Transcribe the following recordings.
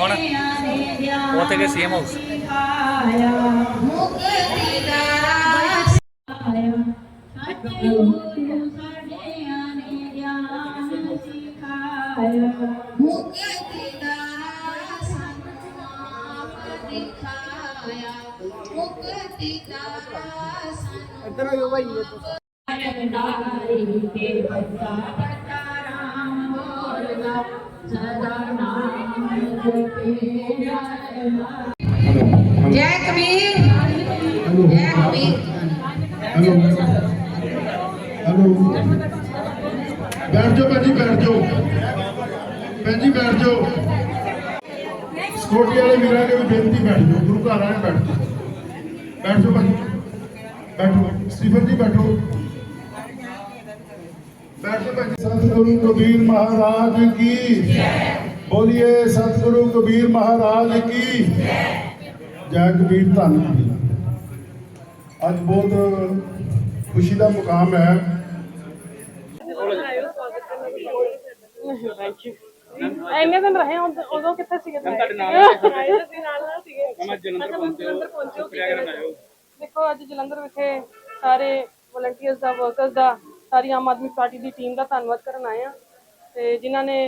ਆਨੇ ਗਿਆਨ ਉੱਥੇ ਗਏ ਸੀਐਮ ਹਾਊਸ ਸਿਖਾਇਆ ਸਿਖਾਇਆ ਮੁਕਤੀ ਦਾ ਸਾਨੂੰ ਆਪ ਦਿਖਾਇਆ ਮੁਕਤੀ ਦਾ ਸਾਨੂੰ ਇੱਧਰ ਆ ਜਾਓ ਭਾਈ ਨਾਰੀ ਕੇ ਬੱਚਾ ਬੱਚਾ ਰਾਮ ਬੋਲਦਾ ਸਦਾ ਨਾਮ ਜਪੇ ਜਾਏ ਜੈ ਕਬੀਰ। ਜੈ ਕਬੀਰ। ਹੈਲੋ ਹੈਲੋ ਬੈਠ ਜਾਓ ਭਾਜੀ, ਬੈਠ ਜਾਓ। ਭੈਣ ਜੀ ਬੈਠ ਜਾਓ। ਸਕਿਉਰਟੀ ਵਾਲੇ ਵੀਰਾਂ ਨੇ ਵੀ ਬੇਨਤੀ ਬੈਠ ਜਾਓ ਗੁਰੂ ਘਰ ਆਏ ਬੈਠ ਜਾਓ। ਬੈਠ ਜਾਓ ਭਾਜੀ। ਬੈਠੋ ਸਟੀਫਨ ਜੀ ਬੈਠੋ। ਬੈਠ ਜਾਓ ਭਾਜੀ। ਸਤਿਗੁਰੂ ਕਬੀਰ ਮਹਾਰਾਜ ਕੀ ਬੋਲੀਏ ਸਤਿਗੁਰੂ ਕਬੀਰ ਮਹਾਰਾਜ ਕੀ ਜੈ। ਕਬੀਰ ਧੰਨ ਕਬੀਰ ਅੱਜ ਬਹੁਤ ਖੁਸ਼ੀ ਦਾ ਮੁਕਾਮ ਹੈ। ਥੈਂਕ ਯੂ ਇੰਨੇ ਦਿਨ ਰਹੇ ਉਦ- ਉਦੋਂ ਕਿੱਥੇ ਸੀਗੇ ਤੁਹਾਡੇ ਨਾਲ ਅਸੀਂ ਨਾਲ ਨਾਲ ਸੀਗੇ। ਮੈਂ ਜਲੰਧਰ ਪਹੁੰਚੇ ਹੋ। ਦੇਖੋ ਅੱਜ ਜਲੰਧਰ ਵਿਖੇ ਸਾਰੇ ਵਲੰਟੀਅਰਸ ਦਾ ਵਰਕਰਸ ਦਾ ਸਾਰੀ ਆਮ ਆਦਮੀ ਪਾਰਟੀ ਦੀ ਟੀਮ ਦਾ ਧੰਨਵਾਦ ਕਰਨ ਆਏ ਆ ਤੇ ਜਿਨ੍ਹਾਂ ਨੇ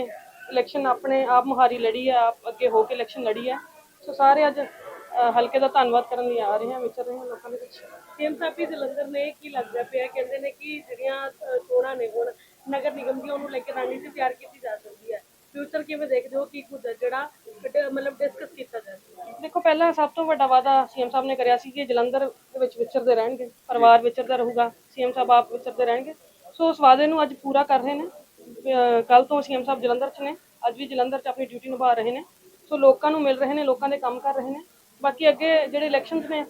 ਇਲੈਕਸ਼ਨ ਆਪਣੇ ਆਪ ਮੁਹਾਰੀ ਲੜੀ ਹੈ ਆਪ ਅੱਗੇ ਹੋ ਕੇ ਇਲੈਕਸ਼ਨ ਲੜੀ ਹੈ। ਸੋ ਸਾਰੇ ਅੱਜ ਅ, ਹਲਕੇ ਦਾ ਧੰਨਵਾਦ ਕਰਨ ਲਈ ਆ ਰਹੇ ਹਾਂ ਵਿਚਰ ਰਹੇ ਹਾਂ ਲੋਕਾਂ ਦੇ ਵਿੱਚ। ਸੀਐਮ ਸਾਹਿਬ ਵੀ ਜਲੰਧਰ ਨੇ ਕੀ ਲੱਗਦਾ ਪਿਆ? ਕਹਿੰਦੇ ਨੇ ਕਿ ਜਿਹੜੀਆਂ ਅ, ਚੋਣਾਂ ਨੇ ਹੁਣ ਨਗਰ ਨਿਗਮ ਦੀਆਂ ਉਹਨੂੰ ਲੈ ਕੇ ਰਣਨੀਤੀ ਤਿਆਰ ਕੀਤੀ ਜਾ ਸਕਦੀ ਹੈ। ਫਿਊਚਰ ਕਿਵੇਂ ਦੇਖਦੇ ਹੋ? ਕੀ ਕੁਝ ਜਿਹੜਾ ਡ- ਮਤਲਬ ਡਿਸਕਸ ਕੀਤਾ ਜਾ ਸਕਦਾ ਹੈ ਦੇਖੋ ਪਹਿਲਾਂ ਸਭ ਤੋਂ ਵੱਡਾ ਵਾਅਦਾ ਸੀਐਮ ਸਾਹਿਬ ਨੇ ਕਰਿਆ ਸੀ ਕਿ ਜਲੰਧਰ ਦੇ ਵਿੱਚ ਵਿਚਰਦੇ ਰਹਿਣਗੇ ਪਰਿਵਾਰ ਵਿਚਰਦਾ ਰਹੂਗਾ ਸੀਐਮ ਸਾਹਿਬ ਆਪ ਵਿਚਰਦੇ ਰਹਿਣਗੇ। ਸੋ ਉਸ ਵਾਅਦੇ ਨੂੰ ਅੱਜ ਪੂਰਾ ਕਰ ਰਹੇ ਨੇ। ਕੱਲ ਤੋਂ ਸੀਐਮ ਸਾਹਿਬ ਜਲੰਧਰ 'ਚ ਨੇ ਅੱਜ ਵੀ ਜਲੰਧਰ 'ਚ ਆਪਣੀ ਡਿਊਟੀ ਨਿਭਾ ਰਹੇ ਨੇ। ਸੋ ਲੋਕਾਂ ਨੂੰ ਮਿਲ ਰਹੇ ਨੇ ਲੋਕਾਂ ਦੇ ਕੰਮ ਕਰ ਰਹੇ ਨੇ। ਬਾਕੀ ਅੱਗੇ ਜਿਹੜੇ ਇਲੈਕਸ਼ਨਸ ਨੇ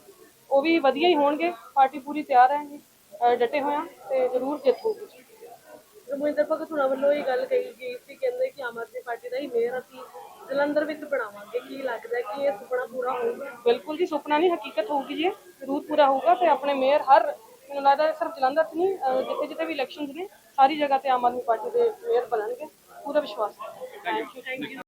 ਉਹ ਵੀ ਵਧੀਆ ਹੀ ਹੋਣਗੇ। ਪਾਰਟੀ ਪੂਰੀ ਤਿਆਰ ਹੈ ਜੀ ਅਹ ਡਟੇ ਹੋਏ ਆ ਤੇ ਜ਼ਰੂਰ ਜਿੱਤ ਹੋਊਗੀ ਰਮਿੰਦਰ ਭਗਤ ਹੁਣਾਂ ਵੱਲੋਂ ਇਹ ਗੱਲ ਕਹੀ ਗਈ ਸੀ ਕਹਿੰਦੇ ਕਿ ਆਮ ਆਦਮੀ ਪਾਰਟੀ ਦਾ ਹੀ ਮੇਅਰ ਅਸੀਂ ਜਲੰਧਰ ਵਿੱਚ ਬਣਾਵਾਂਗੇ। ਕੀ ਲੱਗਦਾ ਹੈ ਕਿ ਇਹ ਸੁਪਨਾ ਪੂਰਾ ਹੋਊਗਾ? ਬਿਲਕੁਲ ਜੀ ਸੁਪਨਾ ਨਹੀਂ ਹਕੀਕਤ ਹੋਊਗੀ ਜੀ ਇਹ। ਜ਼ਰੂਰ ਪੂਰਾ ਹੋਊਗਾ ਤੇ ਆਪਣੇ ਮੇਅਰ ਹਰ ਮੈਨੂੰ ਲੱਗਦਾ ਸਿਰਫ ਜਲੰਧਰ 'ਚ ਨਹੀਂ ਅਹ ਜਿੱਥੇ ਜਿੱਥੇ ਵੀ ਇਲੈਕਸ਼ਨਸ ਨੇ ਸਾਰੀ ਜਗ੍ਹਾ ਤੇ ਆਮ ਆਦਮੀ ਪਾਰਟੀ ਦੇ ਮੇਅਰ ਬਣਨਗੇ। ਪੂਰਾ ਵਿਸ਼ਵਾਸ ਹੈ। Thank you thank you